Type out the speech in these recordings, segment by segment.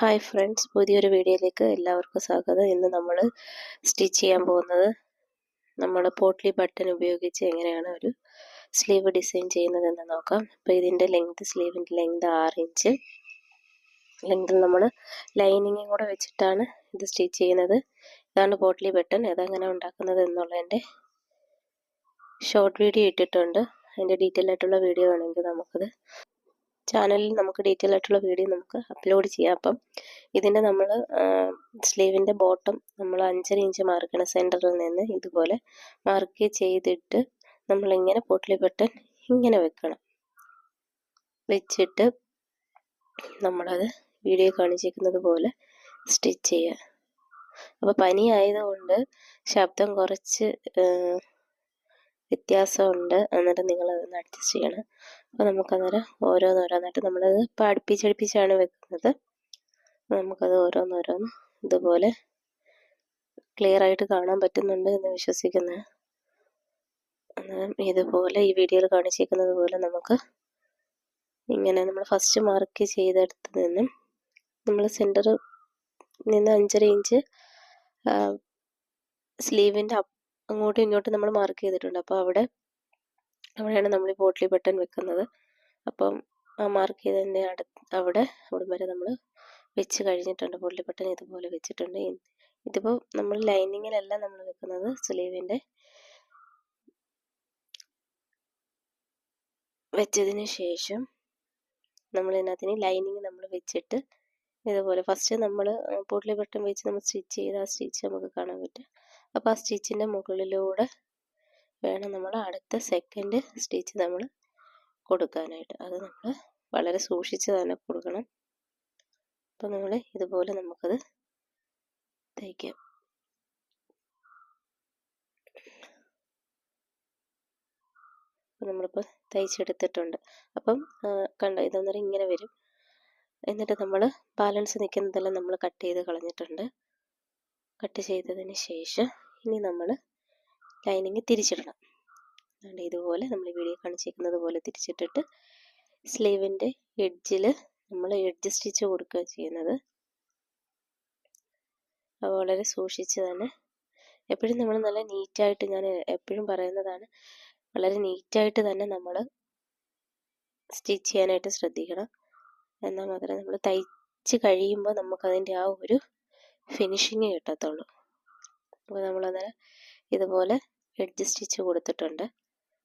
Hi friends പുതിയൊരു വീഡിയോയിലേക്ക് എല്ലാവർക്കും സ്വാഗതം. ഇന്ന് നമ്മൾ സ്റ്റിച്ച് ചെയ്യാൻ പോകുന്നത് നമ്മൾ പോട്ട്ലി ബട്ടൺ ഉപയോഗിച്ച് എങ്ങനെയാണ് ഒരു സ്ലീവ് ഡിസൈൻ ചെയ്യുന്നതെന്ന് നോക്കാം. അപ്പോൾ ഇതിന്റെ ലെങ്ത് സ്ലീവിന്റെ ലെങ്ത് ആറ് ഇഞ്ച്. ലെങ്തിൽ നമ്മൾ ലൈനിങ്ങും കൂടെ വെച്ചിട്ടാണ് ഇത് സ്റ്റിച്ച് ചെയ്യുന്നത്. ഇതാണ് പോട്ട്ലി ബട്ടൺ. ഇതെങ്ങനെ ഉണ്ടാക്കുന്നത് എന്നുള്ളതിന്റെ ഷോർട്ട് വീഡിയോ ഇട്ടിട്ടുണ്ട്. അതിന്റെ ഡീറ്റെയിൽ ആയിട്ടുള്ള വീഡിയോ വേണമെങ്കിൽ നമുക്കത് ചാനലിൽ നമുക്ക് ഡീറ്റെയിൽ ആയിട്ടുള്ള വീഡിയോ നമുക്ക് അപ്ലോഡ് ചെയ്യാം. അപ്പം ഇതിന്റെ നമ്മൾ സ്ലീവിന്റെ ബോട്ടം നമ്മൾ അഞ്ചര ഇഞ്ച് മാർക്കണം സെന്ററിൽ നിന്ന് ഇതുപോലെ മാർക്ക് ചെയ്തിട്ട് നമ്മളിങ്ങനെ പൊട്ടിലി ബട്ടൺ ഇങ്ങനെ വെക്കണം. വെച്ചിട്ട് നമ്മളത് വീഡിയോ കാണിച്ചിരിക്കുന്നത് പോലെ സ്റ്റിച്ച് ചെയ്യുക. അപ്പോൾ പനി ആയതുകൊണ്ട് ശബ്ദം കുറച്ച് വ്യത്യാസമുണ്ട്. എന്നിട്ട് നിങ്ങൾ അതൊന്ന് അഡ്ജസ്റ്റ് ചെയ്യണം. അപ്പോൾ നമുക്കന്നേരം ഓരോന്നോരോന്നായിട്ട് നമ്മളത് പഠിപ്പിച്ചടിപ്പിച്ചാണ് വെക്കുന്നത്. നമുക്കത് ഓരോന്നോരോന്ന് ഇതുപോലെ ക്ലിയർ ആയിട്ട് കാണാൻ പറ്റുന്നുണ്ട് എന്ന് വിശ്വസിക്കുന്നത് ഇതുപോലെ ഈ വീഡിയോയിൽ കാണിച്ചിരിക്കുന്നത് പോലെ നമുക്ക് ഇങ്ങനെ നമ്മൾ ഫസ്റ്റ് മാർക്ക് ചെയ്തെടുത്ത് നിന്നും നമ്മൾ സെന്റർ നിന്ന് അഞ്ചര ഇഞ്ച് സ്ലീവിന്റെ അങ്ങോട്ടും ഇങ്ങോട്ടും നമ്മൾ മാർക്ക് ചെയ്തിട്ടുണ്ട്. അപ്പോൾ അവിടെ അവിടെയാണ് നമ്മൾ ഈ പോട്ട്ലി ബട്ടൺ വെക്കുന്നത്. അപ്പം ആ മാർക്ക് ചെയ്തതിന്റെ അടുത്ത് അവിടെ അവിടം വരെ നമ്മൾ വെച്ച് കഴിഞ്ഞിട്ടുണ്ട്. പോട്ട്ലി ബട്ടൺ ഇതുപോലെ വെച്ചിട്ടുണ്ട്. ഇതിപ്പോൾ നമ്മൾ ലൈനിങ്ങിലല്ല നമ്മൾ വെക്കുന്നത്. സ്ലീവിന്റെ വെച്ചതിന് ശേഷം നമ്മൾ ഇതിനകത്തിന് ലൈനിങ് നമ്മൾ വെച്ചിട്ട് ഇതുപോലെ ഫസ്റ്റ് നമ്മൾ പോട്ട്ലി ബട്ടൺ വെച്ച് നമ്മൾ സ്റ്റിച്ച് ചെയ്ത് ആ സ്റ്റിച്ച് നമുക്ക് കാണാൻ പറ്റും. അപ്പോൾ ആ സ്റ്റിച്ചിന്റെ മുകളിലൂടെ വേണം നമ്മൾ അടുത്ത സെക്കൻഡ് സ്റ്റിച്ച് നമ്മൾ കൊടുക്കാനായിട്ട്. അത് നമ്മൾ വളരെ സൂക്ഷിച്ച് തന്നെ കൊടുക്കണം. അപ്പോൾ നമ്മൾ ഇതുപോലെ നമുക്കത് തയ്ക്കാം. നമ്മളിപ്പോൾ തയ്ച്ചെടുത്തിട്ടുണ്ട്. അപ്പം കണ്ടോ ഇതൊന്നേരം ഇങ്ങനെ വരും. എന്നിട്ട് നമ്മൾ ബാലൻസ് നിൽക്കുന്നതെല്ലാം നമ്മൾ കട്ട് ചെയ്ത് കളഞ്ഞിട്ടുണ്ട്. കട്ട് ചെയ്തതിന് ശേഷം ഇനി നമ്മൾ ലൈനിങ് തിരിച്ചിടണം. അതുകൊണ്ട് ഇതുപോലെ നമ്മൾ വീഡിയോ കാണിച്ചിരിക്കുന്നത് പോലെ തിരിച്ചിട്ടിട്ട് സ്ലീവിന്റെ എഡ്ജിൽ നമ്മൾ എഡ്ജ് സ്റ്റിച്ച് കൊടുക്കുക ചെയ്യുന്നത്. അപ്പോൾ വളരെ സൂക്ഷിച്ച് തന്നെ എപ്പോഴും നമ്മൾ നല്ല നീറ്റായിട്ട് ഞാൻ എപ്പോഴും പറയുന്നതാണ് വളരെ നീറ്റായിട്ട് തന്നെ നമ്മൾ സ്റ്റിച്ച് ചെയ്യാനായിട്ട് ശ്രദ്ധിക്കണം. എന്നാൽ മാത്രമേ നമ്മൾ തയ്ച്ച് കഴിയുമ്പോൾ നമുക്കതിന്റെ ആ ഒരു ഫിനിഷിങ് കിട്ടത്തുള്ളൂ. അപ്പോൾ നമ്മളന്നേരം ഇതുപോലെ എഡ്ജ് സ്റ്റിച്ച് കൊടുത്തിട്ടുണ്ട്.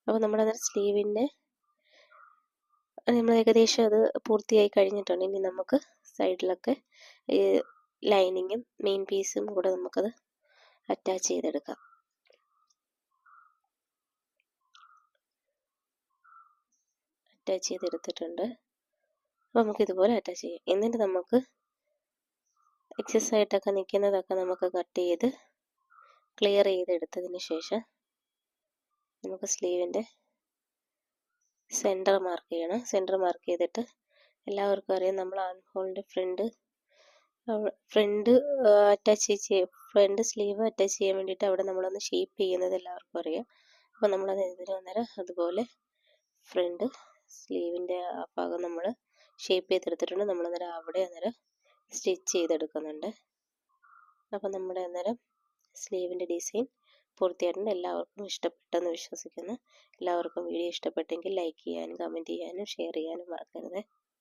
അപ്പോൾ നമ്മളന്നേരം സ്ലീവിന്റെ നമ്മൾ ഏകദേശം അത് പൂർത്തിയായി കഴിഞ്ഞിട്ടുണ്ട്. ഇനി നമുക്ക് സൈഡിലൊക്കെ ഈ ലൈനിങ്ങും മെയിൻ പീസും കൂടെ നമുക്കത് അറ്റാച്ച് ചെയ്തെടുക്കാം. അറ്റാച്ച് ചെയ്തെടുത്തിട്ടുണ്ട്. അപ്പോൾ നമുക്ക് ഇതുപോലെ അറ്റാച്ച് ചെയ്യാം. എന്നിട്ട് നമുക്ക് എക്സസ് ആയിട്ടൊക്കെ നിൽക്കുന്നതൊക്കെ നമുക്ക് കട്ട് ചെയ്ത് ക്ലിയർ ചെയ്തെടുത്തതിന് ശേഷം നമുക്ക് സ്ലീവിന്റെ സെന്റർ മാർക്ക് ചെയ്യണം. സെന്റർ മാർക്ക് ചെയ്തിട്ട് എല്ലാവർക്കും അറിയാം നമ്മൾ ആൺഹോളിന്റെ ഫ്രണ്ട് ഫ്രണ്ട് അറ്റാച്ച് ചെയ്യ ഫ്രണ്ട് സ്ലീവ് അറ്റാച്ച് ചെയ്യാൻ വേണ്ടിയിട്ട് അവിടെ നമ്മളൊന്ന് ഷേപ്പ് ചെയ്യുന്നത് എല്ലാവർക്കും അറിയാം. അപ്പോൾ നമ്മളത് എന്തിനു അന്നേരം? അതുപോലെ ഫ്രണ്ട് സ്ലീവിന്റെ ആ ഭാഗം നമ്മൾ ഷേപ്പ് ചെയ്തെടുത്തിട്ടുണ്ട്. നമ്മളന്നേരം അവിടെ അന്നേരം സ്റ്റിച്ച് ചെയ്തെടുക്കുന്നുണ്ട്. അപ്പം നമ്മുടെ അന്നേരം സ്ലീവിന്റെ ഡിസൈൻ പൂർത്തിയായിട്ടുണ്ട്. എല്ലാവർക്കും ഇഷ്ടപ്പെട്ടെന്ന് വിശ്വസിക്കുന്നു. എല്ലാവർക്കും വീഡിയോ ഇഷ്ടപ്പെട്ടെങ്കിൽ ലൈക്ക് ചെയ്യാനും കമന്റ് ചെയ്യാനും ഷെയർ ചെയ്യാനും മറക്കരുത്.